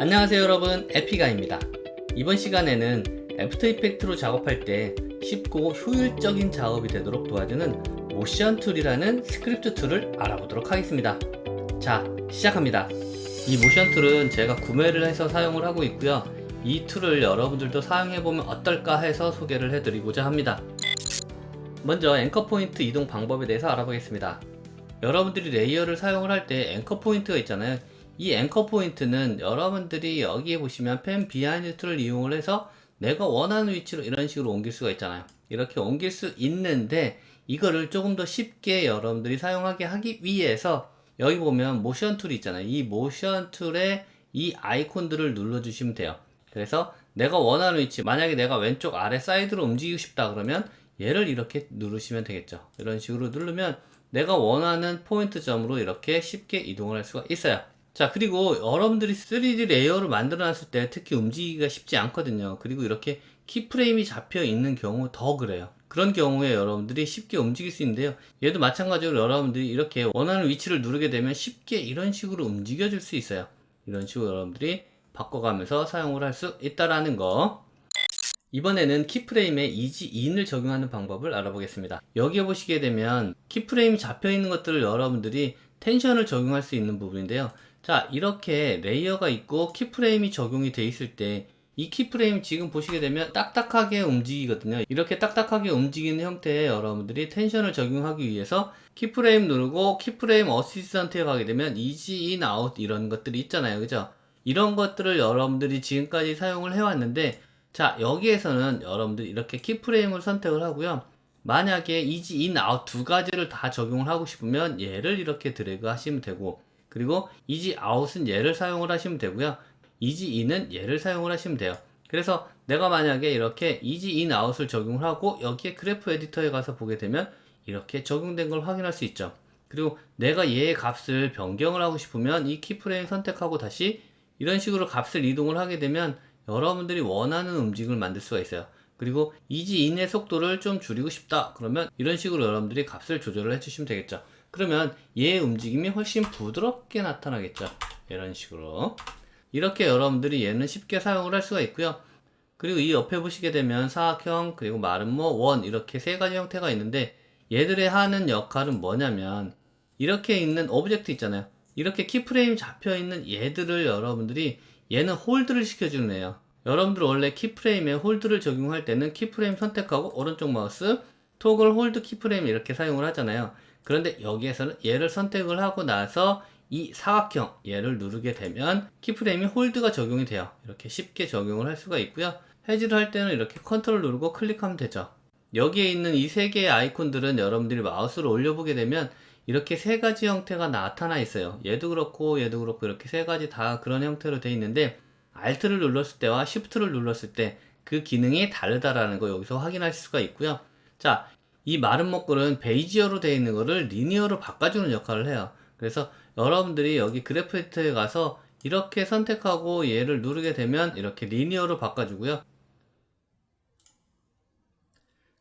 안녕하세요 여러분. 에피가입니다. 이번 시간에는 애프터 이펙트로 작업할 때 쉽고 효율적인 작업이 되도록 도와주는 모션 툴이라는 스크립트 툴을 알아보도록 하겠습니다. 자 시작합니다. 이 모션 툴은 제가 구매를 해서 사용을 하고 있고요. 이 툴을 여러분들도 사용해보면 어떨까 해서 소개를 해드리고자 합니다. 먼저 앵커 포인트 이동 방법에 대해서 알아보겠습니다. 여러분들이 레이어를 사용을 할 때 앵커 포인트가 있잖아요 이 앵커 포인트는 여러분들이 여기에 보시면 펜 비하인드 툴을 이용을 해서 내가 원하는 위치로 이런 식으로 옮길 수가 있잖아요. 이렇게 옮길 수 있는데 이거를 조금 더 쉽게 여러분들이 사용하게 하기 위해서 여기 보면 모션 툴이 있잖아요. 이 모션 툴에 이 아이콘들을 눌러 주시면 돼요. 그래서 내가 원하는 위치, 만약에 내가 왼쪽 아래 사이드로 움직이고 싶다 그러면 얘를 이렇게 누르시면 되겠죠. 이런 식으로 누르면 내가 원하는 포인트 점으로 이렇게 쉽게 이동을 할 수가 있어요. 자, 그리고 여러분들이 3D 레이어를 만들어 놨을 때 특히 움직이기가 쉽지 않거든요. 그리고 이렇게 키프레임이 잡혀 있는 경우 더 그래요. 그런 경우에 여러분들이 쉽게 움직일 수 있는데요. 얘도 마찬가지로 여러분들이 이렇게 원하는 위치를 누르게 되면 쉽게 이런 식으로 움직여 줄 수 있어요. 이런 식으로 여러분들이 바꿔가면서 사용을 할 수 있다라는 거. 이번에는 키프레임에 이지 인을 적용하는 방법을 알아보겠습니다. 여기에 보시게 되면 키프레임이 잡혀 있는 것들을 여러분들이 텐션을 적용할 수 있는 부분인데요. 자, 이렇게 레이어가 있고 키프레임이 적용이 돼 있을 때 이 키프레임 지금 보시게 되면 딱딱하게 움직이거든요. 이렇게 딱딱하게 움직이는 형태의 여러분들이 텐션을 적용하기 위해서 키프레임 누르고 키프레임 어시스턴트에 가게 되면 이지 인 아웃 이런 것들이 있잖아요. 그죠? 이런 것들을 여러분들이 지금까지 사용을 해왔는데 자, 여기에서는 여러분들이 이렇게 키프레임을 선택을 하고요. 만약에 이지 인 아웃 두 가지를 다 적용을 하고 싶으면 얘를 이렇게 드래그 하시면 되고 그리고 이지 아웃은 얘를 사용을 하시면 되고요. 이지 인은 얘를 사용을 하시면 돼요. 그래서 내가 만약에 이렇게 이지 인 아웃을 적용을 하고 여기에 그래프 에디터에 가서 보게 되면 이렇게 적용된 걸 확인할 수 있죠. 그리고 내가 얘의 값을 변경을 하고 싶으면 이 키프레임 선택하고 다시 이런 식으로 값을 이동을 하게 되면 여러분들이 원하는 움직임을 만들 수가 있어요. 그리고 이지 인의 속도를 좀 줄이고 싶다. 그러면 이런 식으로 여러분들이 값을 조절을 해주시면 되겠죠. 그러면 얘의 움직임이 훨씬 부드럽게 나타나겠죠. 이런 식으로. 이렇게 여러분들이 얘는 쉽게 사용을 할 수가 있고요. 그리고 이 옆에 보시게 되면 사각형, 그리고 마름모, 원 이렇게 세 가지 형태가 있는데 얘들의 하는 역할은 뭐냐면 이렇게 있는 오브젝트 있잖아요. 이렇게 키프레임 잡혀 있는 얘들을 여러분들이 얘는 홀드를 시켜주는 애요. 여러분들 원래 키프레임에 홀드를 적용할 때는 키프레임 선택하고 오른쪽 마우스 토글 홀드 키프레임 이렇게 사용을 하잖아요. 그런데 여기에서는 얘를 선택을 하고 나서 이 사각형 얘를 누르게 되면 키프레임이 홀드가 적용이 돼요. 이렇게 쉽게 적용을 할 수가 있고요. 해지를 할 때는 이렇게 컨트롤 누르고 클릭하면 되죠. 여기에 있는 이 세 개의 아이콘들은 여러분들이 마우스를 올려보게 되면 이렇게 세 가지 형태가 나타나 있어요. 얘도 그렇고 얘도 그렇고 이렇게 세 가지 다 그런 형태로 되어 있는데 Alt를 눌렀을 때와 Shift를 눌렀을 때 그 기능이 다르다라는 거 여기서 확인할 수가 있고요. 자, 이 마른 먹골은 베이지어로 되어 있는 거를 리니어로 바꿔주는 역할을 해요. 그래서 여러분들이 여기 그래프 에디터에 가서 이렇게 선택하고 얘를 누르게 되면 이렇게 리니어로 바꿔주고요.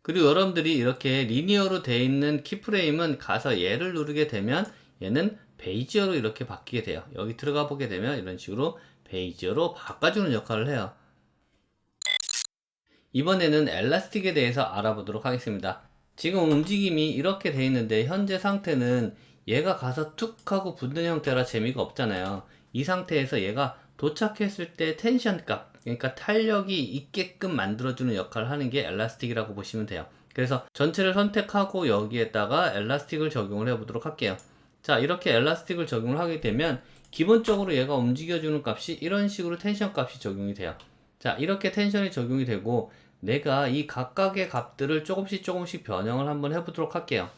그리고 여러분들이 이렇게 리니어로 되어 있는 키프레임은 가서 얘를 누르게 되면 얘는 베이지어로 이렇게 바뀌게 돼요. 여기 들어가 보게 되면 이런 식으로 베이지어로 바꿔주는 역할을 해요. 이번에는 엘라스틱에 대해서 알아보도록 하겠습니다. 지금 움직임이 이렇게 돼 있는데 현재 상태는 얘가 가서 툭 하고 붙는 형태라 재미가 없잖아요. 이 상태에서 얘가 도착했을 때 텐션 값, 그러니까 탄력이 있게끔 만들어주는 역할을 하는 게 엘라스틱이라고 보시면 돼요. 그래서 전체를 선택하고 여기에다가 엘라스틱을 적용을 해보도록 할게요. 자, 이렇게 엘라스틱을 적용을 하게 되면 기본적으로 얘가 움직여주는 값이 이런 식으로 텐션 값이 적용이 돼요. 자, 이렇게 텐션이 적용이 되고 내가 이 각각의 값들을 조금씩 조금씩 변형을 한번 해보도록 할게요.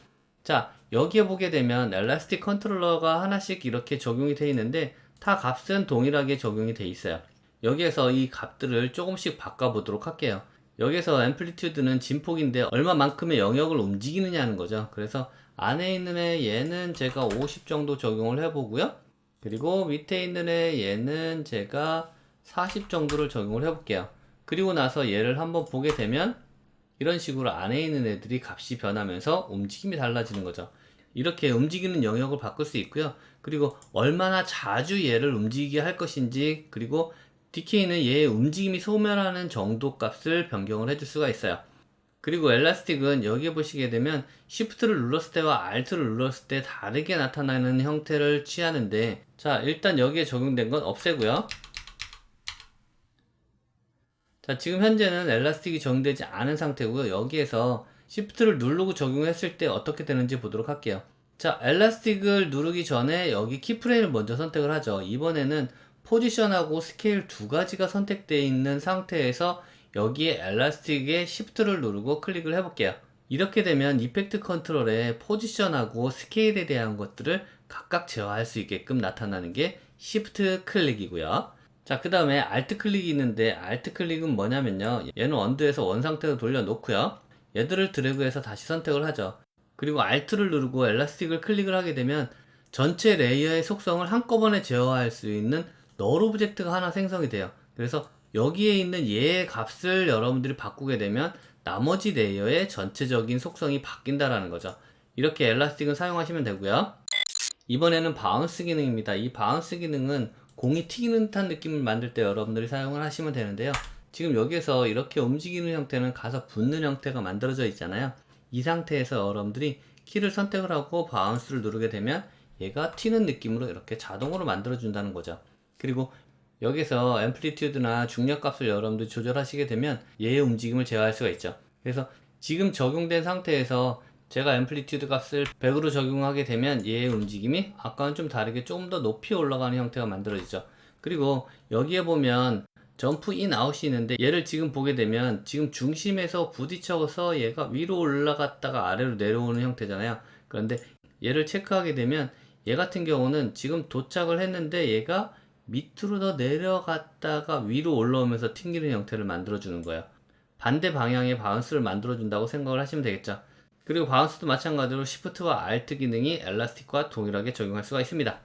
자, 여기에 보게 되면 엘라스틱 컨트롤러가 하나씩 이렇게 적용이 되어 있는데 타 값은 동일하게 적용이 되어 있어요. 여기에서 이 값들을 조금씩 바꿔보도록 할게요. 여기서 앰플리튜드는 진폭인데 얼마만큼의 영역을 움직이느냐는 거죠. 그래서 안에 있는 애 얘는 제가 50 정도 적용을 해보고요. 그리고 밑에 있는 애 얘는 제가 40 정도를 적용을 해볼게요. 그리고 나서 얘를 한번 보게 되면 이런 식으로 안에 있는 애들이 값이 변하면서 움직임이 달라지는 거죠. 이렇게 움직이는 영역을 바꿀 수 있고요. 그리고 얼마나 자주 얘를 움직이게 할 것인지 그리고 DK는 얘의 움직임이 소멸하는 정도 값을 변경을 해줄 수가 있어요. 그리고 엘라스틱은 여기에 보시게 되면 Shift를 눌렀을 때와 Alt를 눌렀을 때 다르게 나타나는 형태를 취하는데 자 일단 여기에 적용된 건 없애고요. 자 지금 현재는 엘라스틱이 적용되지 않은 상태고요. 여기에서 Shift를 누르고 적용했을 때 어떻게 되는지 보도록 할게요. 자 엘라스틱을 누르기 전에 여기 키프레임을 먼저 선택을 하죠. 이번에는 포지션하고 스케일 두 가지가 선택되어 있는 상태에서 여기에 엘라스틱에 Shift를 누르고 클릭을 해볼게요. 이렇게 되면 이펙트 컨트롤에 포지션하고 스케일에 대한 것들을 각각 제어할 수 있게끔 나타나는 게 Shift 클릭이고요. 자, 그 다음에 Alt 클릭이 있는데 Alt 클릭은 뭐냐면요. 얘는 원두에서 원 상태로 돌려놓고요. 얘들을 드래그해서 다시 선택을 하죠. 그리고 Alt를 누르고 엘라스틱을 클릭을 하게 되면 전체 레이어의 속성을 한꺼번에 제어할 수 있는 널 오브젝트가 하나 생성이 돼요. 그래서 여기에 있는 얘의 값을 여러분들이 바꾸게 되면 나머지 레이어의 전체적인 속성이 바뀐다라는 거죠. 이렇게 엘라스틱은 사용하시면 되고요. 이번에는 바운스 기능입니다. 이 바운스 기능은 공이 튀기는 듯한 느낌을 만들 때 여러분들이 사용을 하시면 되는데요. 지금 여기에서 이렇게 움직이는 형태는 가서 붙는 형태가 만들어져 있잖아요. 이 상태에서 여러분들이 키를 선택을 하고 바운스를 누르게 되면 얘가 튀는 느낌으로 이렇게 자동으로 만들어 준다는 거죠. 그리고 여기서 앰플리튜드나 중력 값을 여러분들이 조절하시게 되면 얘의 움직임을 제어할 수가 있죠. 그래서 지금 적용된 상태에서 제가 앰플리튜드 값을 100으로 적용하게 되면 얘의 움직임이 아까와는 좀 다르게 조금 더 높이 올라가는 형태가 만들어지죠. 그리고 여기에 보면 점프 인 아웃이 있는데 얘를 지금 보게 되면 지금 중심에서 부딪혀서 얘가 위로 올라갔다가 아래로 내려오는 형태잖아요. 그런데 얘를 체크하게 되면 얘 같은 경우는 지금 도착을 했는데 얘가 밑으로 더 내려갔다가 위로 올라오면서 튕기는 형태를 만들어주는 거예요. 반대 방향의 바운스를 만들어준다고 생각을 하시면 되겠죠. 그리고 바운스도 마찬가지로 Shift와 Alt 기능이 엘라스틱과 동일하게 적용할 수가 있습니다.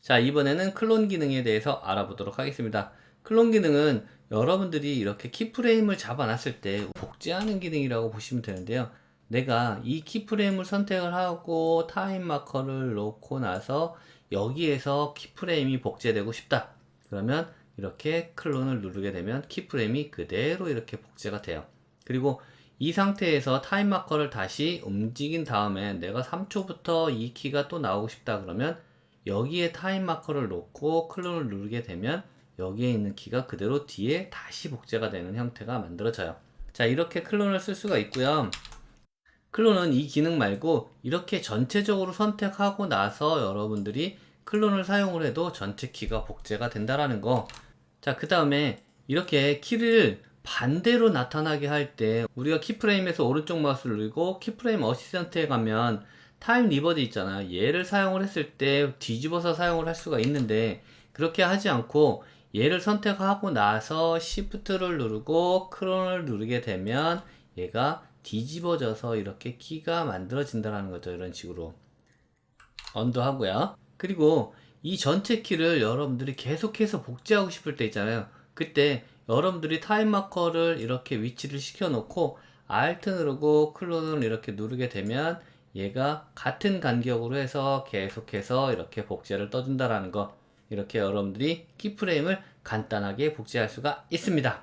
자, 이번에는 클론 기능에 대해서 알아보도록 하겠습니다. 클론 기능은 여러분들이 이렇게 키프레임을 잡아놨을 때 복제하는 기능이라고 보시면 되는데요. 내가 이 키프레임을 선택을 하고 타임 마커를 놓고 나서 여기에서 키프레임이 복제되고 싶다. 그러면 이렇게 클론을 누르게 되면 키프레임이 그대로 이렇게 복제가 돼요. 그리고 이 상태에서 타임 마커를 다시 움직인 다음에 내가 3초부터 이 키가 또 나오고 싶다 그러면 여기에 타임 마커를 놓고 클론을 누르게 되면 여기에 있는 키가 그대로 뒤에 다시 복제가 되는 형태가 만들어져요. 자, 이렇게 클론을 쓸 수가 있고요. 클론은 이 기능 말고 이렇게 전체적으로 선택하고 나서 여러분들이 클론을 사용을 해도 전체 키가 복제가 된다라는 거. 자, 그 다음에 이렇게 키를 반대로 나타나게 할 때 우리가 키프레임에서 오른쪽 마우스를 누르고 키프레임 어시스턴트에 가면 타임 리버드 있잖아요. 얘를 사용을 했을 때 뒤집어서 사용을 할 수가 있는데 그렇게 하지 않고 얘를 선택하고 나서 Shift를 누르고 클론을 누르게 되면 얘가 뒤집어져서 이렇게 키가 만들어진다는 거죠. 이런 식으로. 언더 하고요. 그리고 이 전체 키를 여러분들이 계속해서 복제하고 싶을 때 있잖아요. 그때 여러분들이 타임 마커를 이렇게 위치를 시켜 놓고 Alt 누르고 클론을 이렇게 누르게 되면 얘가 같은 간격으로 해서 계속해서 이렇게 복제를 떠준다라는 거. 이렇게 여러분들이 키프레임을 간단하게 복제할 수가 있습니다.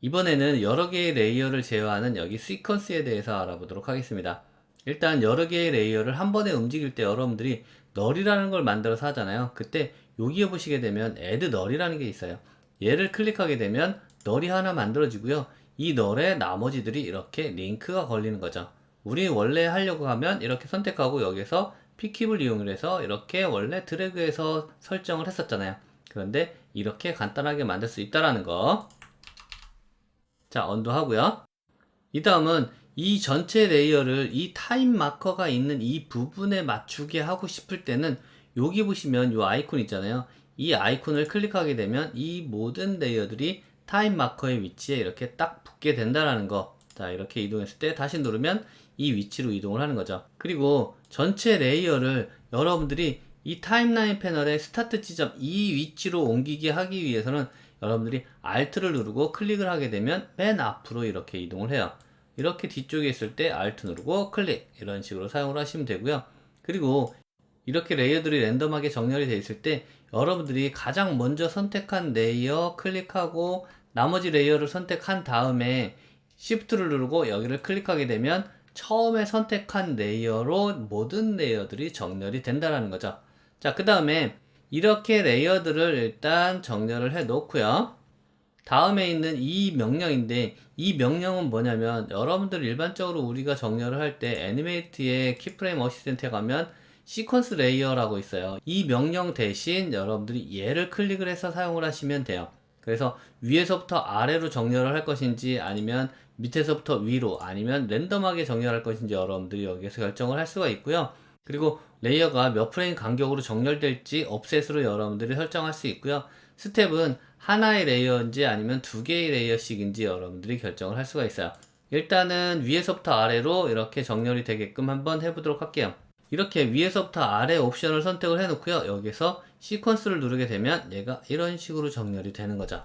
이번에는 여러 개의 레이어를 제어하는 여기 시퀀스에 대해서 알아보도록 하겠습니다. 일단 여러 개의 레이어를 한 번에 움직일 때 여러분들이 널이라는 걸 만들어서 하잖아요. 그때 여기에 보시게 되면 add 널이라는 게 있어요. 얘를 클릭하게 되면 널이 하나 만들어지고요. 이 널에 나머지들이 이렇게 링크가 걸리는 거죠. 우리 원래 하려고 하면 이렇게 선택하고 여기서 피킵을 이용해서 이렇게 원래 드래그해서 설정을 했었잖아요. 그런데 이렇게 간단하게 만들 수 있다라는 거. 자, 언도 하고요. 이 다음은 이 전체 레이어를 이 타임 마커가 있는 이 부분에 맞추게 하고 싶을 때는 여기 보시면 이 아이콘 있잖아요. 이 아이콘을 클릭하게 되면 이 모든 레이어들이 타임 마커의 위치에 이렇게 딱 붙게 된다라는 거. 자, 이렇게 이동했을 때 다시 누르면 이 위치로 이동을 하는 거죠. 그리고 전체 레이어를 여러분들이 이 타임라인 패널의 스타트 지점 이 위치로 옮기게 하기 위해서는 여러분들이 Alt를 누르고 클릭을 하게 되면 맨 앞으로 이렇게 이동을 해요. 이렇게 뒤쪽에 있을 때 Alt 누르고 클릭 이런 식으로 사용을 하시면 되고요. 그리고 이렇게 레이어들이 랜덤하게 정렬이 되어 있을 때 여러분들이 가장 먼저 선택한 레이어 클릭하고 나머지 레이어를 선택한 다음에 Shift를 누르고 여기를 클릭하게 되면 처음에 선택한 레이어로 모든 레이어들이 정렬이 된다는 거죠. 자, 그 다음에 이렇게 레이어들을 일단 정렬을 해 놓고요. 다음에 있는 이 명령인데 이 명령은 뭐냐면 여러분들 일반적으로 우리가 정렬을 할 때 애니메이트의 키프레임 어시스턴트에 가면 시퀀스 레이어라고 있어요. 이 명령 대신 여러분들이 얘를 클릭을 해서 사용을 하시면 돼요. 그래서 위에서부터 아래로 정렬을 할 것인지 아니면 밑에서부터 위로 아니면 랜덤하게 정렬할 것인지 여러분들이 여기에서 결정을 할 수가 있고요. 그리고 레이어가 몇 프레임 간격으로 정렬될지 업셋으로 여러분들이 설정할 수 있고요. 스텝은 하나의 레이어인지 아니면 두 개의 레이어씩인지 여러분들이 결정을 할 수가 있어요. 일단은 위에서부터 아래로 이렇게 정렬이 되게끔 한번 해보도록 할게요. 이렇게 위에서부터 아래 옵션을 선택을 해 놓고요. 여기서 시퀀스를 누르게 되면 얘가 이런 식으로 정렬이 되는 거죠.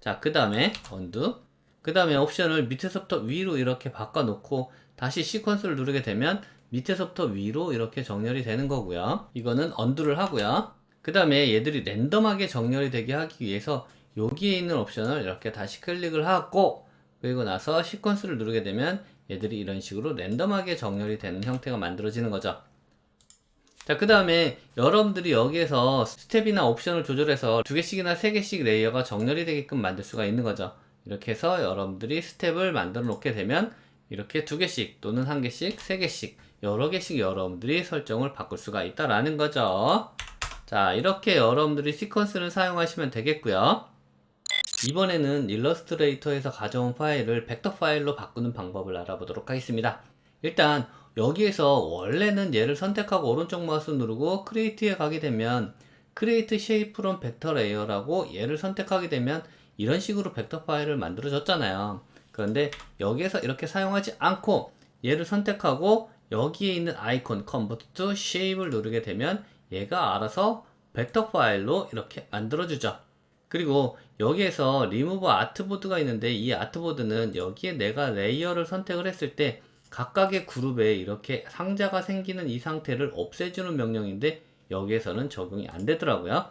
자, 그 다음에 언두. 그 다음에 옵션을 밑에서부터 위로 이렇게 바꿔 놓고 다시 시퀀스를 누르게 되면 밑에서부터 위로 이렇게 정렬이 되는 거고요. 이거는 언두를 하고요. 그 다음에 얘들이 랜덤하게 정렬이 되게 하기 위해서 여기에 있는 옵션을 이렇게 다시 클릭을 하고 그리고 나서 시퀀스를 누르게 되면 얘들이 이런 식으로 랜덤하게 정렬이 되는 형태가 만들어지는 거죠. 자, 그 다음에 여러분들이 여기에서 스텝이나 옵션을 조절해서 두 개씩이나 세 개씩 레이어가 정렬이 되게끔 만들 수가 있는 거죠. 이렇게 해서 여러분들이 스텝을 만들어 놓게 되면 이렇게 두 개씩 또는 한 개씩, 세 개씩, 여러 개씩 여러분들이 설정을 바꿀 수가 있다라는 거죠. 자, 이렇게 여러분들이 시퀀스를 사용하시면 되겠고요. 이번에는 일러스트레이터에서 가져온 파일을 벡터 파일로 바꾸는 방법을 알아보도록 하겠습니다. 일단 여기에서 원래는 얘를 선택하고 오른쪽 마우스 누르고 크리에이트에 가게 되면 크리에이트 쉐이프 프롬 벡터 레이어라고 얘를 선택하게 되면 이런 식으로 벡터 파일을 만들어 줬잖아요. 그런데 여기에서 이렇게 사용하지 않고 얘를 선택하고 여기에 있는 아이콘 컨버트 투 쉐입을 누르게 되면 얘가 알아서 벡터 파일로 이렇게 만들어 주죠. 그리고 여기에서 리무브 아트보드가 있는데 이 아트보드는 여기에 내가 레이어를 선택을 했을 때 각각의 그룹에 이렇게 상자가 생기는 이 상태를 없애주는 명령인데 여기에서는 적용이 안 되더라고요.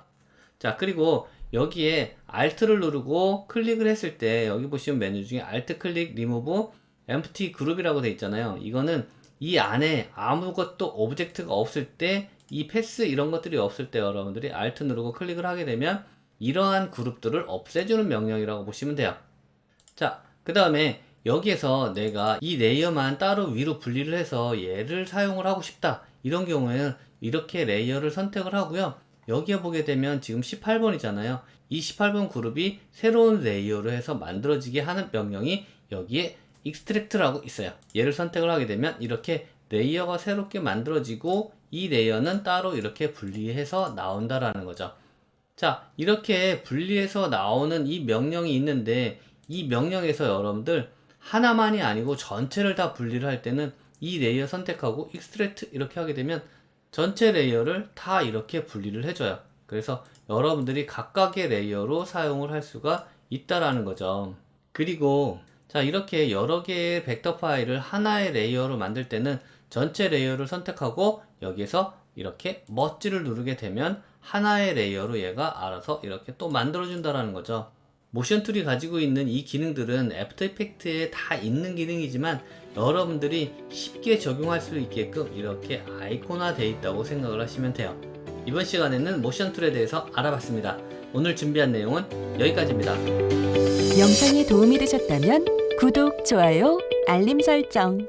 자, 그리고 여기에 Alt를 누르고 클릭을 했을 때 여기 보시면 메뉴 중에 Alt 클릭 리무브 empty 그룹이라고 돼 있잖아요. 이거는 이 안에 아무것도 오브젝트가 없을 때 이 패스 이런 것들이 없을 때 여러분들이 Alt 누르고 클릭을 하게 되면 이러한 그룹들을 없애주는 명령이라고 보시면 돼요. 자, 그 다음에 여기에서 내가 이 레이어만 따로 위로 분리를 해서 얘를 사용을 하고 싶다. 이런 경우에는 이렇게 레이어를 선택을 하고요. 여기에 보게 되면 지금 18번이잖아요. 이 18번 그룹이 새로운 레이어로 해서 만들어지게 하는 명령이 여기에 extract라고 있어요. 얘를 선택을 하게 되면 이렇게 레이어가 새롭게 만들어지고 이 레이어는 따로 이렇게 분리해서 나온다라는 거죠. 자, 이렇게 분리해서 나오는 이 명령이 있는데 이 명령에서 여러분들 하나만이 아니고 전체를 다 분리를 할 때는 이 레이어 선택하고 익스트랙트 이렇게 하게 되면 전체 레이어를 다 이렇게 분리를 해줘요. 그래서 여러분들이 각각의 레이어로 사용을 할 수가 있다라는 거죠. 그리고 자 이렇게 여러 개의 벡터 파일을 하나의 레이어로 만들 때는 전체 레이어를 선택하고 여기에서 이렇게 멋지를 누르게 되면 하나의 레이어로 얘가 알아서 이렇게 또 만들어준다라는 거죠. 모션 툴이 가지고 있는 이 기능들은 애프터 이펙트에 다 있는 기능이지만 여러분들이 쉽게 적용할 수 있게끔 이렇게 아이콘화 되어 있다고 생각을 하시면 돼요. 이번 시간에는 모션 툴에 대해서 알아봤습니다. 오늘 준비한 내용은 여기까지입니다. 영상이 도움이 되셨다면 구독, 좋아요, 알림 설정